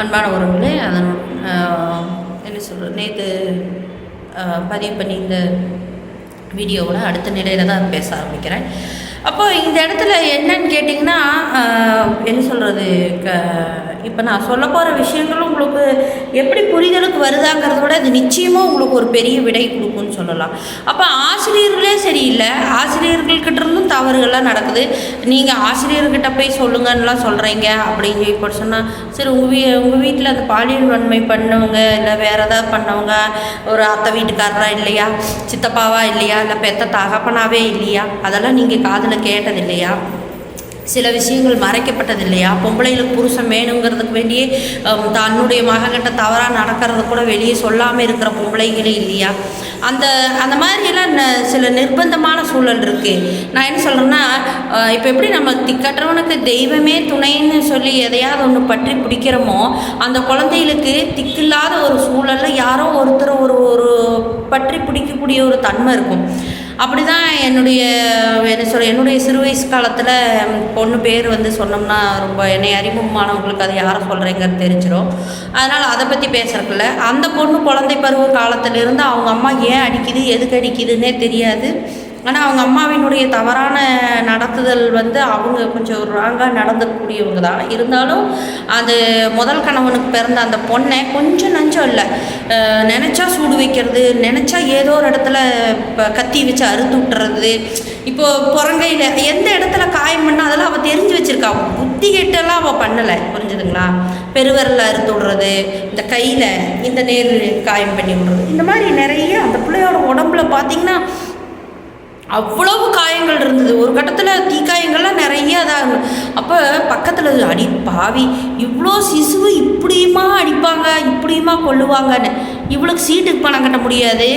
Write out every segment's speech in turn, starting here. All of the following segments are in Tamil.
அன்பான உறவுகளே அதன் என்ன சொல்கிறது நேற்று பதிவு பண்ணி இந்த வீடியோவோட அடுத்த நிலையில் தான் பேச ஆரம்பிக்கிறேன். அப்போ இந்த இடத்துல என்னன்னு கேட்டிங்கன்னா என்ன சொல்கிறது க இப்போ நான் சொல்ல போகிற விஷயங்களும் உங்களுக்கு எப்படி புரிதலுக்கு வருதாங்கிறத விட அது நிச்சயமாக உங்களுக்கு ஒரு பெரிய விடை கொடுக்கும்னு சொல்லலாம். அப்போ ஆசிரியர்களே சரியில்லை. ஆசிரியர்கள்கிட்ட இருந்தும் தவறுகள்லாம் நடக்குது. நீங்கள் ஆசிரியர்கிட்ட போய் சொல்லுங்கன்னுலாம் சொல்கிறீங்க அப்படின்னு இப்போ சொன்னால் சரி உங்கள் வீ உங்கள் வீட்டில் அந்த பாலியல் வன்மை பண்ணவங்க இல்லை வேறு ஏதாவது பண்ணவங்க ஒரு அத்தை வீட்டுக்காரரா இல்லையா சித்தப்பாவா இல்லையா இல்லை பெத்த தகப்பனாவே இல்லையா அதெல்லாம் நீங்கள் காதில் கேட்டது இல்லையா சில விஷயங்கள் மறைக்கப்பட்டது இல்லையா பொம்பளைகளுக்கு புருஷன் வேணுங்கிறதுக்கு வேண்டியே தன்னுடைய மகன்கிட்ட தவறாக நடக்கிறது கூட வெளியே சொல்லாமல் இருக்கிற பொம்பளைகளே இல்லையா? அந்த அந்த மாதிரியெல்லாம் சில நிர்பந்தமான சூழல் இருக்குது நான் என்ன சொல்கிறேன்னா இப்போ எப்படி நம்ம திக்கற்றவனுக்கு தெய்வமே துணைன்னு சொல்லி எதையாவது ஒன்று பற்றி பிடிக்கிறோமோ அந்த குழந்தைகளுக்கு திக்கில்லாத ஒரு சூழலில் யாரோ ஒருத்தர் ஒரு ஒரு பற்றி பிடிக்கக்கூடிய ஒரு தன்மை இருக்கும். அப்படி தான் என்னுடைய என்ன சொல்ல என்னுடைய சிறு வயசு காலத்தில் பொண்ணு பேர் வந்து சொன்னோம்னா ரொம்ப என்னை அறிமுகமானவங்களுக்கு அது யாரை சொல்கிறேங்கிறது தெரிஞ்சிடும் அதனால் அதை பற்றி பேசுறதுல அந்த பொண்ணு குழந்தை பருவ காலத்திலிருந்து அவங்க அம்மா ஏன் அடிக்குது எதுக்கு அடிக்குதுன்னே தெரியாது. ஆனால் அவங்க அம்மாவினுடைய தவறான நட நடத்துதல் வந்து அவங்க கொஞ்சம் ராங்காக நடந்துக்கூடியவங்க தான். இருந்தாலும் அது முதல் கணவனுக்கு பிறந்த அந்த பொண்ணை கொஞ்சம் நஞ்சம் இல்லை. நினச்சா சூடு வைக்கிறது நினச்சா ஏதோ ஒரு இடத்துல இப்போ கத்தி வச்சு அறுத்து விட்டுறது. இப்போது புறங்கையில் எந்த இடத்துல காயம் பண்ணால் அதெல்லாம் அவள் தெரிஞ்சு வச்சுருக்கா. புத்தி கெட்டெல்லாம் அவள் பண்ணலை. புரிஞ்சுதுங்களா? பெருவரில் அறுத்து விடுறது இந்த கையில் இந்த நேர் காயம் பண்ணி விடுறது. இந்த மாதிரி நிறைய அந்த பிள்ளையோட உடம்புல பார்த்திங்கன்னா அவ்வளவு காயங்கள் இருந்தது. ஒரு கட்டத்தில் தீக்காயங்கள்லாம் நிறைய அதாக அப்போ பக்கத்தில் அடி பாவி இவ்வளோ சிசுவு இப்படியுமா அடிப்பாங்க இப்படியுமா கொள்ளுவாங்கன்னு இவ்வளோக்கு சீட்டுக்கு பணம் கட்ட முடியாது.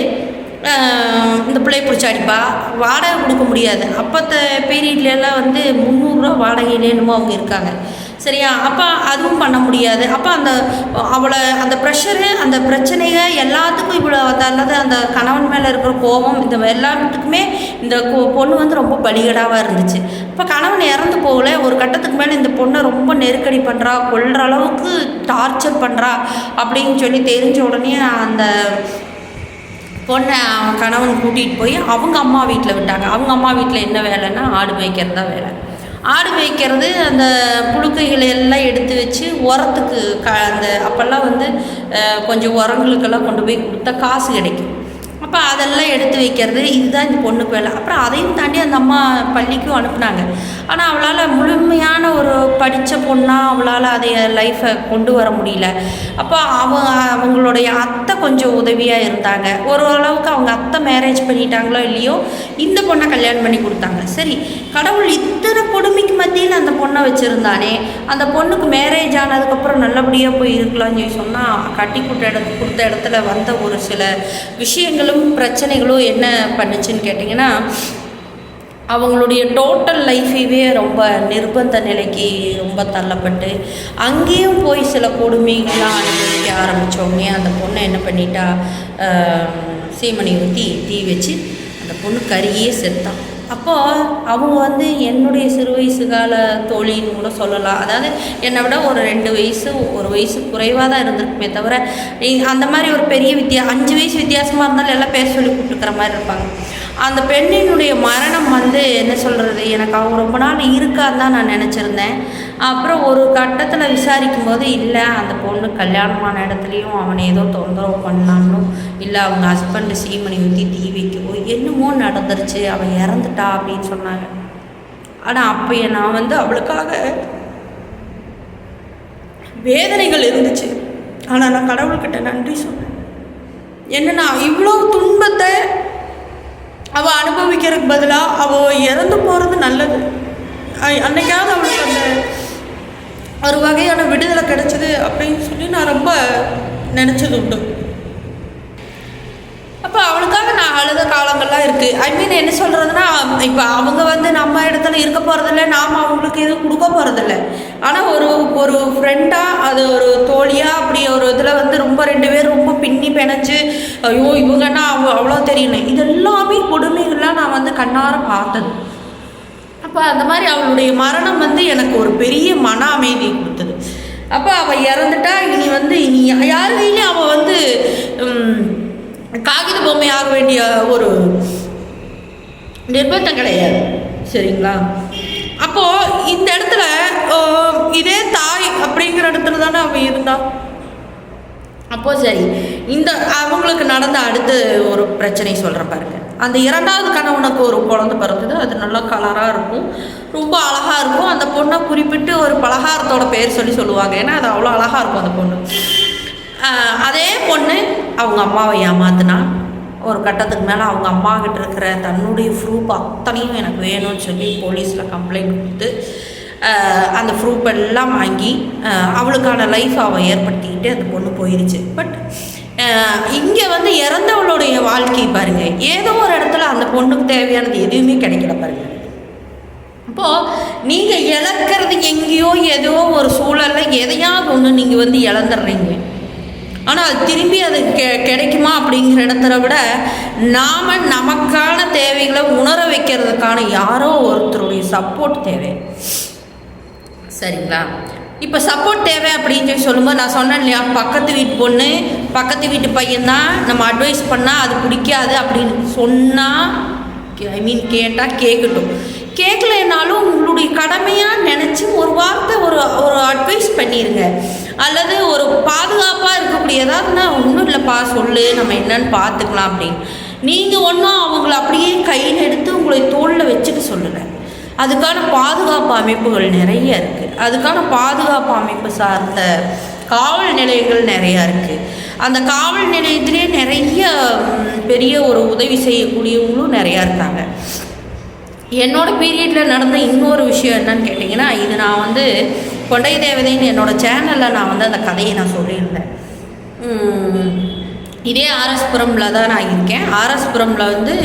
இந்த பிள்ளை பிடிச்சி அடிப்பா. வாடகை கொடுக்க முடியாது. அப்போத்த பேரீட்லாம் வந்து முந்நூறுரூவா வாடகையிலே என்னமோ அவங்க இருக்காங்க. சரியா? அப்போ அதுவும் பண்ண முடியாது. அப்போ அந்த அவளை அந்த ப்ரெஷரு அந்த பிரச்சனைகள் எல்லாத்துக்கும் இவ்வளோ அதாவது அந்த கணவன் மேலே இருக்கிற கோபம் இந்த எல்லாத்துக்குமே இந்த பொண்ணு வந்து ரொம்ப பலிகடாவாக இருந்துச்சு. இப்போ கணவன் இறந்து போகல. ஒரு கட்டத்துக்கு மேலே இந்த பொண்ணை ரொம்ப நெருக்கடி பண்ணுறா கொள்கிற அளவுக்கு டார்ச்சர் பண்ணுறா அப்படின்னு சொல்லி தெரிஞ்ச உடனே அந்த பொண்ணை கணவன் கூட்டிகிட்டு போய் அவங்க அம்மா வீட்டில் விட்டாங்க. அவங்க அம்மா வீட்டில் என்ன வேலைன்னா ஆடு மேய்க்கிறது தான் வேலை. ஆடு மேய்க்கிறது அந்த புழுக்கைகளை எல்லாம் எடுத்து வச்சு உரத்துக்கு க அந்த அப்போல்லாம் வந்து கொஞ்சம் உரங்களுக்கெல்லாம் கொண்டு போய் கொடுத்தா காசு கிடைக்கும். அப்போ அதெல்லாம் எடுத்து வைக்கிறது இதுதான் இந்த பொண்ணுக்கு வேலை. அப்புறம் அதையும் தாண்டி அந்த அம்மா பள்ளிக்கும் அனுப்புனாங்க. ஆனால் அவளால் முழுமையான ஒரு படித்த பொண்ணாக அவளால் அதை லைஃப்பை கொண்டு வர முடியல. அப்போ அவ அவங்களுடைய அத்தை கொஞ்சம் உதவியாக இருந்தாங்க. ஓரளவுக்கு அவங்க அத்தை மேரேஜ் பண்ணிட்டாங்களோ இல்லையோ இந்த பொண்ணை கல்யாணம் பண்ணி கொடுத்தாங்க. சரி கடவுள் இத்தனை கொடுமைக்கு மத்தியில் அந்த பொண்ணை வச்சுருந்தானே அந்த பொண்ணுக்கு மேரேஜ் ஆனதுக்கப்புறம் நல்லபடியாக போய் இருக்கலாம்னு சொல்லி சொன்னால் கட்டி கொடுத்த இடத்து கொடுத்த இடத்துல வந்த ஒரு சில விஷயங்களும் பிரச்சனைகளும் என்ன பண்ணுச்சுன்னு கேட்டிங்கன்னா அவங்களுடைய டோட்டல் லைஃபையே ரொம்ப நிர்பந்த நிலைக்கு ரொம்ப தள்ளப்பட்டு அங்கேயும் போய் சில கொடுமைகள்லாம் அனுபவிக்க ஆரம்பித்தோடனே அந்த பொண்ணை என்ன பண்ணிட்டா சீமணி ஊற்றி தீ வச்சு அந்த பொண்ணு கறியே செத்தான் அப்போது அவங்க வந்து என்னுடைய சிறு வயசு கால தோழின்னு கூட சொல்லலாம். அதாவது என்னை விட ஒரு ரெண்டு வயசு ஒரு வயசு குறைவாக தான் இருந்திருக்குமே தவிர அந்த மாதிரி ஒரு பெரிய வித்தியா அஞ்சு வயசு வித்தியாசமாக இருந்தாலும் எல்லாம் பேர் சொல்லி கூப்பிட்டுக்கிற மாதிரி இருப்பாங்க. அந்த பெண்ணினுடைய மரணம் வந்து என்ன சொல்கிறது எனக்கு அவங்க ரொம்ப நாள் இருக்காது தான் நான் நினச்சிருந்தேன். அப்புறம் ஒரு கட்டத்தில் விசாரிக்கும் போது இல்லை அந்த பொண்ணு கல்யாணமான இடத்துலையும் அவனை ஏதோ தொந்தரவு பண்ணாலும் இல்லை அவங்க ஹஸ்பண்டு சீமனை ஊற்றி தீ வைக்கவோ என்னமோ நடந்துருச்சு அவன் இறந்துட்டா அப்படின்னு சொன்னாங்க. ஆனால் அப்போ நான் வந்து அவளுக்காக வேதனைகள் இருந்துச்சு. ஆனால் நான் கடவுள்கிட்ட நன்றி சொன்னேன். என்னன்னா இவ்வளோ துன்பத்தை அவள் அனுபவிக்கிறதுக்கு பதிலாக அவள் இறந்து போகிறது நல்லது. அன்னைக்காவது அவளுக்கு அந்த ஒரு வகையான விடுதலை கிடைச்சது அப்படின்னு சொல்லி நான் ரொம்ப நினச்சது உண்டு அப்போ அவளுக்காக நான் அழுத இருக்குது ஐ மீன் என்ன சொல்கிறதுனா இப்போ அவங்க வந்து நம்ம இடத்துல இருக்க போகிறதில்ல நாம் அவங்களுக்கு எதுவும் கொடுக்க போகிறதில்ல ஆனால் ஒரு ஒரு ஃப்ரெண்டாக அது ஒரு தோழியாக அப்படி ஒரு இதில் வந்து ரொம்ப ரெண்டு பேர் ரொம்ப பின்னி பிணைஞ்சு ஐயோ இவங்கன்னா அவ அவ்வளோ தெரியல. இதெல்லாமே கொடுமைகள்லாம் நான் வந்து கண்ணார பார்த்தது. அப்போ அந்த மாதிரி அவளுடைய மரணம் வந்து எனக்கு ஒரு பெரிய மன அமைதியை கொடுத்தது. அப்போ அவள் இறந்துட்டா இனி வந்து இனி யார் கையிலையும் அவள் வந்து காகித பொம்மை ஆக வேண்டிய ஒரு நிர்பந்தம் கிடையாது. சரிங்களா? அப்போது இந்த இடத்துல இதே தாய் அப்படிங்கிற இடத்துல தானே அவன் இருந்தான் அப்போ சரி இந்த அவங்களுக்கு நடந்த அடுத்து ஒரு பிரச்சனை சொல்கிறேன் பாருங்க. அந்த இரண்டாவது கணவனுக்கு ஒரு குழந்தை பிறந்தது. அது நல்லா கலராக இருக்கும். ரொம்ப அழகாக இருக்கும். அந்த பொண்ணை குறிப்பிட்டு ஒரு பலகாரத்தோட பேர் சொல்லி சொல்லுவாங்க. ஏன்னா அது அவ்வளோ அழகாக இருக்கும் அந்த பொண்ணு. அதே பொண்ணு அவங்க அம்மாவை ஏமாத்தினான் ஒரு கட்டத்துக்கு மேலே அவங்க அம்மா கிட்ட இருக்கிற தன்னுடைய ப்ரூஃப் அத்தனையும் எனக்கு வேணும்னு சொல்லி போலீஸில் கம்ப்ளைண்ட் கொடுத்து அந்த ப்ரூஃப் எல்லாம் வாங்கி அவளுக்கான லைஃப் அவள் ஏற்படுத்திக்கிட்டு அந்த பொண்ணு போயிருச்சு. பட் இங்கே வந்து இறந்தவளுடைய வாழ்க்கை பாருங்கள் ஏதோ ஒரு இடத்துல அந்த பொண்ணுக்கு தேவையானது எதுவுமே கிடைக்கல பாருங்கள் இப்போது நீங்கள் இழக்கிறது எங்கேயோ ஏதோ ஒரு சூழலில் எதையாவது ஒன்று நீங்கள் வந்து இழந்துடுறீங்க. ஆனால் அது திரும்பி அது கெ கிடைக்குமா அப்படிங்கிற இடத்துல விட நாம் நமக்கான தேவைகளை உணர வைக்கிறதுக்கான யாரோ ஒருத்தருடைய சப்போர்ட் தேவை. சரிங்களா? இப்போ சப்போர்ட் தேவை அப்படின்னு சொல்லி சொல்லும்போது நான் சொன்னேன் இல்லையா பக்கத்து வீட்டு பொண்ணு பக்கத்து வீட்டு பையன்தான் நம்ம அட்வைஸ் பண்ணால் அது பிடிக்காது அப்படின்னு சொன்னால் ஐ மீன் கேட்டால் கேட்கட்டும் கேட்கலைனாலும் உங்களுடைய கடமையாக நினச்சி ஒரு வார்த்தை ஒரு ஒரு அட்வைஸ் பண்ணிடுங்க அல்லது ஒரு பாதுகாப்பாக இருக்கக்கூடிய ஏதாவதுனா ஒன்றும் இல்லைப்பா சொல்லு நம்ம என்னன்னு பார்த்துக்கலாம் அப்படின்னு. நீங்கள் ஒன்றும் அவங்கள அப்படியே கையில் எடுத்து உங்களை தோளில் வச்சுக்க சொல்லுங்கள் அதுக்கான பாதுகாப்பு அமைப்புகள் நிறைய இருக்குது அதுக்கான பாதுகாப்பு அமைப்பு சார்ந்த காவல் நிலையங்கள் நிறையா இருக்குது அந்த காவல் நிலையத்திலே நிறைய பெரிய ஒரு உதவி செய்யக்கூடியவங்களும் நிறையா இருக்காங்க. என்னோட பீரியடில் நடந்த இன்னொரு விஷயம் என்னன்னு கேட்டிங்கன்னா இது நான் வந்து கொண்டை தேவதைன்னு என்னோடய சேனலில் நான் வந்து அந்த கதையை நான் சொல்லியிருந்தேன். இதே ஆர்எஸ்புரமில் தான் நான் இருக்கேன். ஆர்எஸ்புரமில் வந்து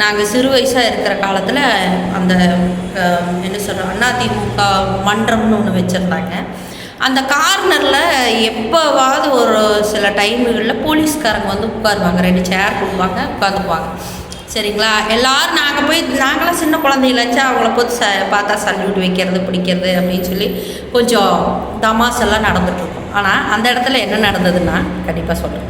நாங்கள் சிறு வயசாக இருக்கிற காலத்தில் அந்த என்ன சொல்கிறோம் அதிமுக மன்றம்னு ஒன்று வச்சுருந்தாங்க. அந்த கார்னரில் எப்போவாவது ஒரு சில டைமுகளில் போலீஸ்காரங்க வந்து உட்காருவாங்க. ரெண்டு சேர் கொடுப்பாங்க உட்காந்துக்குவாங்க. சரிங்களா? எல்லாரும் நாங்கள் போய் நாங்களாம் சின்ன குழந்தைகளாச்சும் அவங்கள போய் ச பார்த்தா சல்யூட் வைக்கிறது பிடிக்கிறது அப்படின்னு சொல்லி கொஞ்சம் தமாசெல்லாம் நடந்துட்டுருக்கோம் ஆனால் அந்த இடத்துல என்ன நடந்ததுன்னா கண்டிப்பாக சொல்கிறேன்